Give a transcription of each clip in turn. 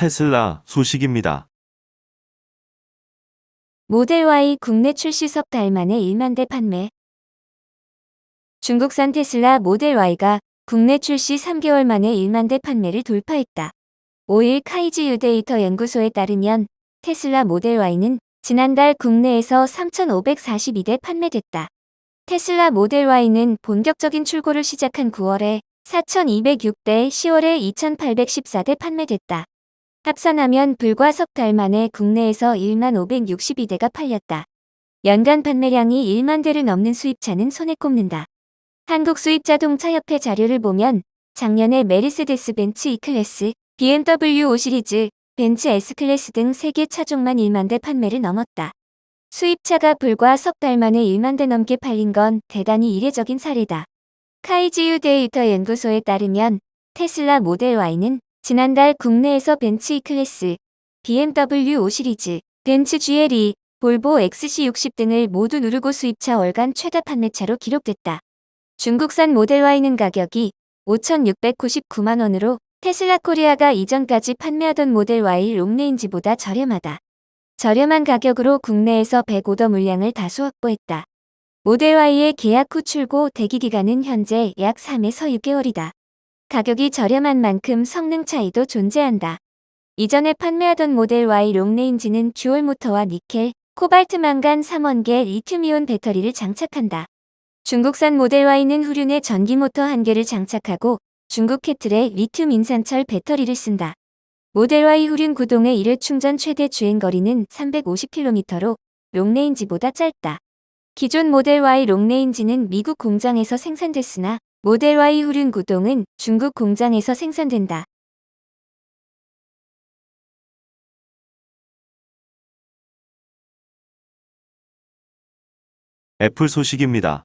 테슬라 소식입니다. 모델 Y 국내 출시 석 달 만에 1만 대 판매. 중국산 테슬라 모델 Y가 국내 출시 3개월 만에 1만 대 판매를 돌파했다. 5일 카이지 유데이터 연구소에 따르면 테슬라 모델 Y는 지난달 국내에서 3,542대 판매됐다. 테슬라 모델 Y는 본격적인 출고를 시작한 9월에 4,206대, 10월에 2,814대 판매됐다. 합산하면 불과 석 달 만에 국내에서 1만 562대가 팔렸다. 연간 판매량이 1만 대를 넘는 수입차는 손에 꼽는다. 한국수입자동차협회 자료를 보면 작년에 메르세데스 벤츠 E클래스, BMW 5 시리즈, 벤츠 S클래스 등 3개 차종만 1만 대 판매를 넘었다. 수입차가 불과 석 달 만에 1만 대 넘게 팔린 건 대단히 이례적인 사례다. 카이지유 데이터 연구소에 따르면 테슬라 모델 Y는 지난달 국내에서 벤츠 E클래스, BMW 5 시리즈, 벤츠 GLE, 볼보 XC60 등을 모두 누르고 수입차 월간 최다 판매차로 기록됐다. 중국산 모델 Y는 가격이 5,699만 원으로 테슬라 코리아가 이전까지 판매하던 모델 Y 롱레인지보다 저렴하다. 저렴한 가격으로 국내에서 105더 물량을 다수 확보했다. 모델 Y의 계약 후 출고 대기 기간은 현재 약 3에서 6개월이다. 가격이 저렴한 만큼 성능 차이도 존재한다. 이전에 판매하던 모델 Y 롱레인지는 듀얼 모터와 니켈, 코발트 망간 3원계 리튬이온 배터리를 장착한다. 중국산 모델 Y는 후륜에 전기 모터 한 개를 장착하고 중국 캐틀에 리튬 인산철 배터리를 쓴다. 모델 Y 후륜 구동의 1회 충전 최대 주행 거리는 350km로 롱레인지보다 짧다. 기존 모델 Y 롱레인지는 미국 공장에서 생산됐으나 모델 Y 후륜 구동은 중국 공장에서 생산된다. 애플 소식입니다.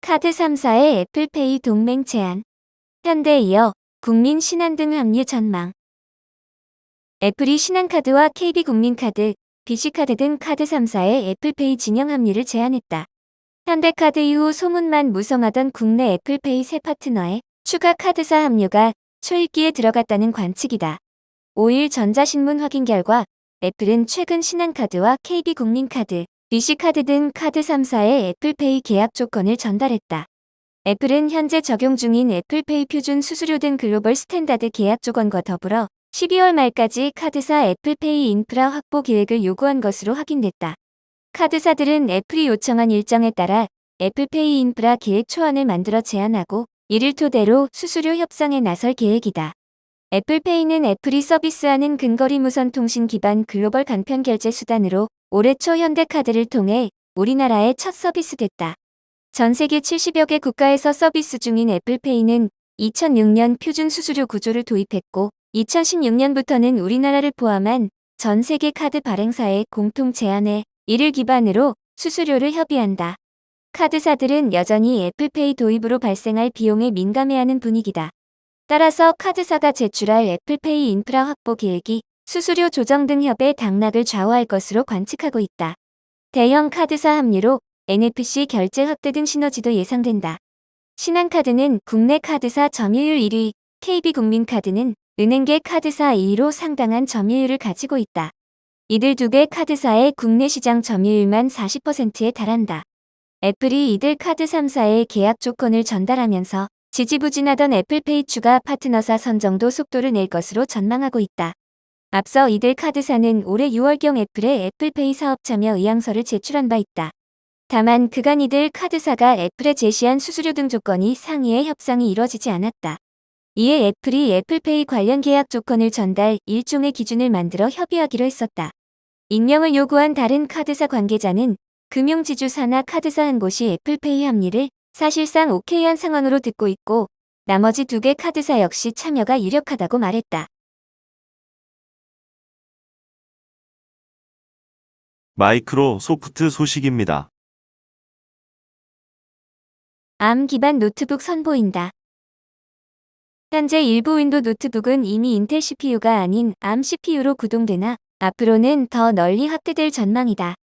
카드 3사의 애플페이 동맹 제안. 현대에 이어 국민 신한 등 합류 전망. 애플이 신한카드와 KB국민카드, BC카드 등 카드 3사의 애플페이 진영 합류를 제안했다. 현대카드 이후 소문만 무성하던 국내 애플페이 새 파트너의 추가 카드사 합류가 초읽기에 들어갔다는 관측이다. 5일 전자신문 확인 결과 애플은 최근 신한카드와 KB국민카드, BC카드 등 카드 3사의 애플페이 계약 조건을 전달했다. 애플은 현재 적용 중인 애플페이 표준 수수료 등 글로벌 스탠다드 계약 조건과 더불어 12월 말까지 카드사 애플페이 인프라 확보 계획을 요구한 것으로 확인됐다. 카드사들은 애플이 요청한 일정에 따라 애플페이 인프라 계획 초안을 만들어 제안하고 이를 토대로 수수료 협상에 나설 계획이다. 애플페이는 애플이 서비스하는 근거리 무선 통신 기반 글로벌 간편 결제 수단으로 올해 초 현대카드를 통해 우리나라에 첫 서비스됐다. 전 세계 70여 개 국가에서 서비스 중인 애플페이는 2006년 표준 수수료 구조를 도입했고 2016년부터는 우리나라를 포함한 전 세계 카드 발행사의 공통 제안에 이를 기반으로 수수료를 협의한다. 카드사들은 여전히 애플페이 도입으로 발생할 비용에 민감해하는 분위기다. 따라서 카드사가 제출할 애플페이 인프라 확보 계획이 수수료 조정 등 협의 당락을 좌우할 것으로 관측하고 있다. 대형 카드사 합류로 NFC 결제 확대 등 시너지도 예상된다. 신한카드는 국내 카드사 점유율 1위, KB국민카드는 은행계 카드사 2위로 상당한 점유율을 가지고 있다. 이들 두 개 카드사의 국내 시장 점유율만 40%에 달한다. 애플이 이들 카드 3사의 계약 조건을 전달하면서 지지부진하던 애플페이 추가 파트너사 선정도 속도를 낼 것으로 전망하고 있다. 앞서 이들 카드사는 올해 6월경 애플에 애플페이 사업 참여 의향서를 제출한 바 있다. 다만 그간 이들 카드사가 애플에 제시한 수수료 등 조건이 상위의 협상이 이뤄지지 않았다. 이에 애플이 애플페이 관련 계약 조건을 전달 일종의 기준을 만들어 협의하기로 했었다. 익명을 요구한 다른 카드사 관계자는 금융지주사나 카드사 한 곳이 애플페이 합리를 사실상 오케이한 상황으로 듣고 있고 나머지 두 개 카드사 역시 참여가 유력하다고 말했다. 마이크로 소프트 소식입니다. 암 기반 노트북 선보인다. 현재 일부 윈도 노트북은 이미 인텔 CPU가 아닌 암 CPU로 구동되나 앞으로는 더 널리 확대될 전망이다.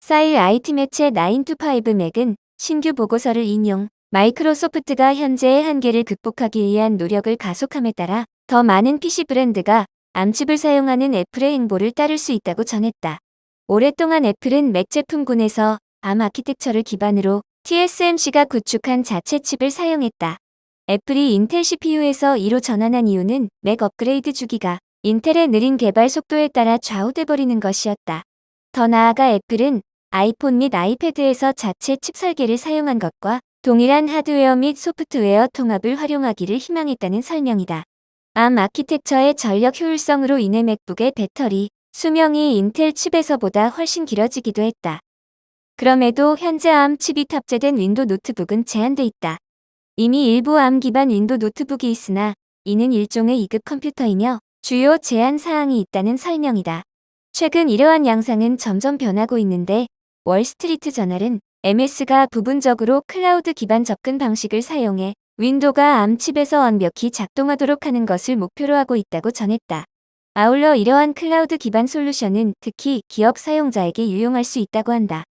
사일 IT 매체 9to5 맥은 신규 보고서를 인용, 마이크로소프트가 현재의 한계를 극복하기 위한 노력을 가속함에 따라 더 많은 PC 브랜드가 암칩을 사용하는 애플의 행보를 따를 수 있다고 전했다. 오랫동안 애플은 맥 제품군에서 암 아키텍처를 기반으로 TSMC가 구축한 자체 칩을 사용했다. 애플이 인텔 CPU에서 2로 전환한 이유는 맥 업그레이드 주기가 인텔의 느린 개발 속도에 따라 좌우돼 버리는 것이었다. 더 나아가 애플은 아이폰 및 아이패드에서 자체 칩 설계를 사용한 것과 동일한 하드웨어 및 소프트웨어 통합을 활용하기를 희망했다는 설명이다. 암 아키텍처의 전력 효율성으로 인해 맥북의 배터리 수명이 인텔 칩에서보다 훨씬 길어지기도 했다. 그럼에도 현재 암 칩이 탑재된 윈도 노트북은 제한돼 있다. 이미 일부 암 기반 윈도 노트북이 있으나 이는 일종의 2급 컴퓨터이며 주요 제한 사항이 있다는 설명이다. 최근 이러한 양상은 점점 변하고 있는데 월스트리트 저널은 MS가 부분적으로 클라우드 기반 접근 방식을 사용해 윈도가 암칩에서 완벽히 작동하도록 하는 것을 목표로 하고 있다고 전했다. 아울러 이러한 클라우드 기반 솔루션은 특히 기업 사용자에게 유용할 수 있다고 한다.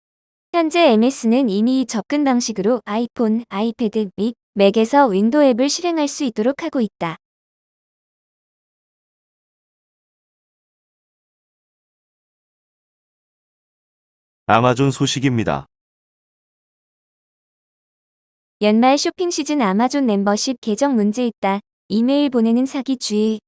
현재 MS는 이미 이 접근 방식으로 아이폰, 아이패드 및 맥에서 윈도 앱을 실행할 수 있도록 하고 있다. 아마존 소식입니다. 연말 쇼핑 시즌 아마존 멤버십 계정 문제 있다. 이메일 보내는 사기 주의.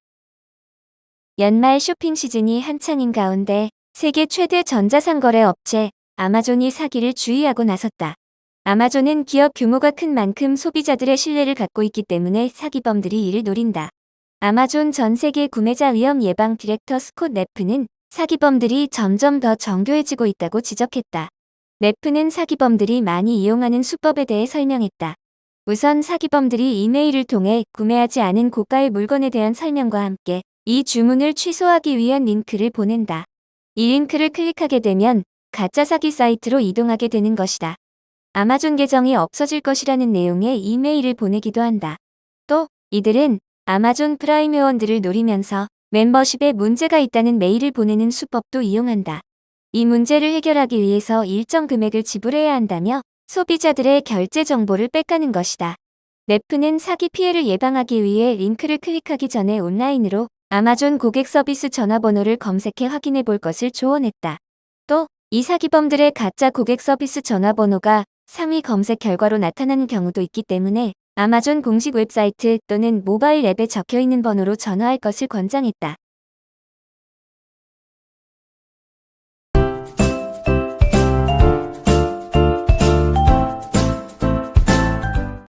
연말 쇼핑 시즌이 한창인 가운데 세계 최대 전자상거래 업체 아마존이 사기를 주의하고 나섰다. 아마존은 기업 규모가 큰 만큼 소비자들의 신뢰를 갖고 있기 때문에 사기범들이 이를 노린다. 아마존 전 세계 구매자 위험 예방 디렉터 스콧 네프는 사기범들이 점점 더 정교해지고 있다고 지적했다. 네프는 사기범들이 많이 이용하는 수법에 대해 설명했다. 우선 사기범들이 이메일을 통해 구매하지 않은 고가의 물건에 대한 설명과 함께 이 주문을 취소하기 위한 링크를 보낸다. 이 링크를 클릭하게 되면 가짜 사기 사이트로 이동하게 되는 것이다. 아마존 계정이 없어질 것이라는 내용의 이메일을 보내기도 한다. 또 이들은 아마존 프라임 회원들을 노리면서 멤버십에 문제가 있다는 메일을 보내는 수법도 이용한다. 이 문제를 해결하기 위해서 일정 금액을 지불해야 한다며 소비자들의 결제 정보를 뺏가는 것이다. 네프는 사기 피해를 예방하기 위해 링크를 클릭하기 전에 온라인으로 아마존 고객 서비스 전화번호를 검색해 확인해 볼 것을 조언했다. 또 이 사기범들의 가짜 고객 서비스 전화번호가 상위 검색 결과로 나타나는 경우도 있기 때문에 아마존 공식 웹사이트 또는 모바일 앱에 적혀 있는 번호로 전화할 것을 권장했다.